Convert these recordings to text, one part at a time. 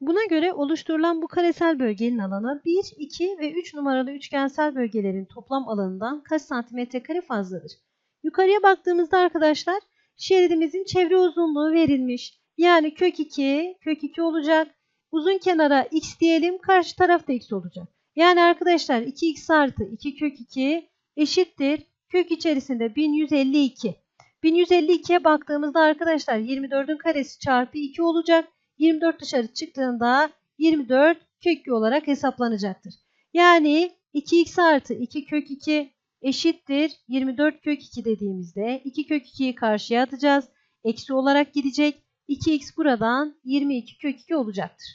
Buna göre oluşturulan bu karesel bölgenin alanı 1, 2 ve 3 numaralı üçgensel bölgelerin toplam alanından kaç santimetre kare fazladır? Yukarıya baktığımızda arkadaşlar şeridimizin çevre uzunluğu verilmiş. Yani kök 2, kök 2 olacak. Uzun kenara x diyelim, karşı tarafta x olacak. Yani arkadaşlar 2x artı 2 kök 2 eşittir. Kök içerisinde 1152. 1152'ye baktığımızda arkadaşlar 24'ün karesi çarpı 2 olacak. 24 dışarı çıktığında 24 kök 2 olarak hesaplanacaktır. Yani 2x artı 2 kök 2 eşittir 24 kök 2 dediğimizde 2 kök 2'yi karşıya atacağız. Eksi olarak gidecek. 2x buradan 22 kök 2 olacaktır.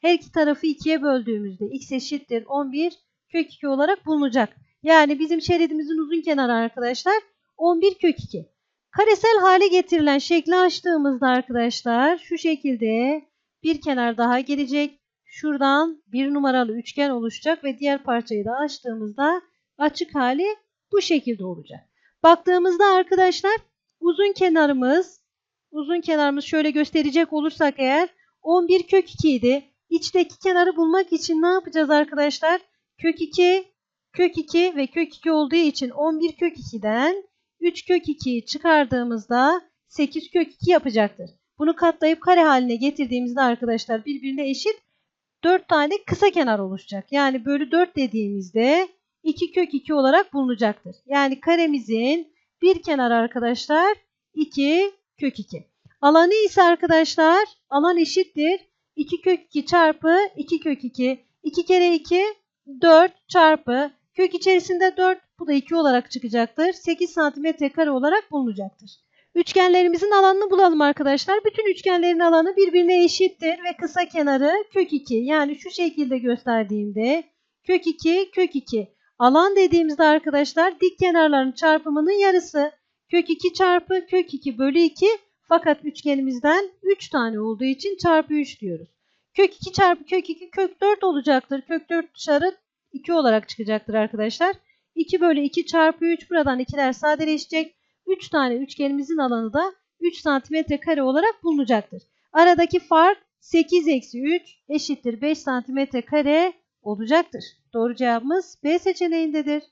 Her iki tarafı 2'ye böldüğümüzde x eşittir 11 kök 2 olarak bulunacak. Yani bizim şeridimizin uzun kenarı arkadaşlar 11 kök 2. Karesel hale getirilen şekli açtığımızda arkadaşlar şu şekilde bir kenar daha gelecek. Şuradan bir numaralı üçgen oluşacak ve diğer parçayı da açtığımızda açık hali bu şekilde olacak. Baktığımızda arkadaşlar uzun kenarımız uzun kenarımız şöyle gösterecek olursak eğer 11 kök 2 idi. İçteki kenarı bulmak için ne yapacağız arkadaşlar? Kök 2, kök 2 ve kök 2 olduğu için 11 kök 2'den 3 kök 2'yi çıkardığımızda 8 kök 2 yapacaktır. Bunu katlayıp kare haline getirdiğimizde arkadaşlar birbirine eşit 4 tane kısa kenar oluşacak. Yani bölü 4 dediğimizde 2 kök 2 olarak bulunacaktır. Yani karemizin bir kenar arkadaşlar 2 kök 2. Alanı ise arkadaşlar alan eşittir 2 kök 2 çarpı 2 kök 2. 2 kere 2 4 çarpı kök içerisinde 4 bu da 2 olarak çıkacaktır. 8 santimetre kare olarak bulunacaktır. Üçgenlerimizin alanını bulalım arkadaşlar. Bütün üçgenlerin alanı birbirine eşittir ve kısa kenarı kök 2. Yani şu şekilde gösterdiğimde kök 2 kök 2. Alan dediğimizde arkadaşlar dik kenarların çarpımının yarısı. Kök 2 çarpı kök 2 bölü 2 fakat üçgenimizden 3 tane olduğu için çarpı 3 diyoruz. Kök 2 çarpı kök 2 kök 4 olacaktır. Kök 4 dışarı 2 olarak çıkacaktır arkadaşlar. 2 bölü 2 çarpı 3 buradan 2'ler sadeleşecek. 3 tane üçgenimizin alanı da 3 santimetre kare olarak bulunacaktır. Aradaki fark 8 eksi 3 eşittir 5 santimetre kare olacaktır. Doğru cevabımız B seçeneğindedir.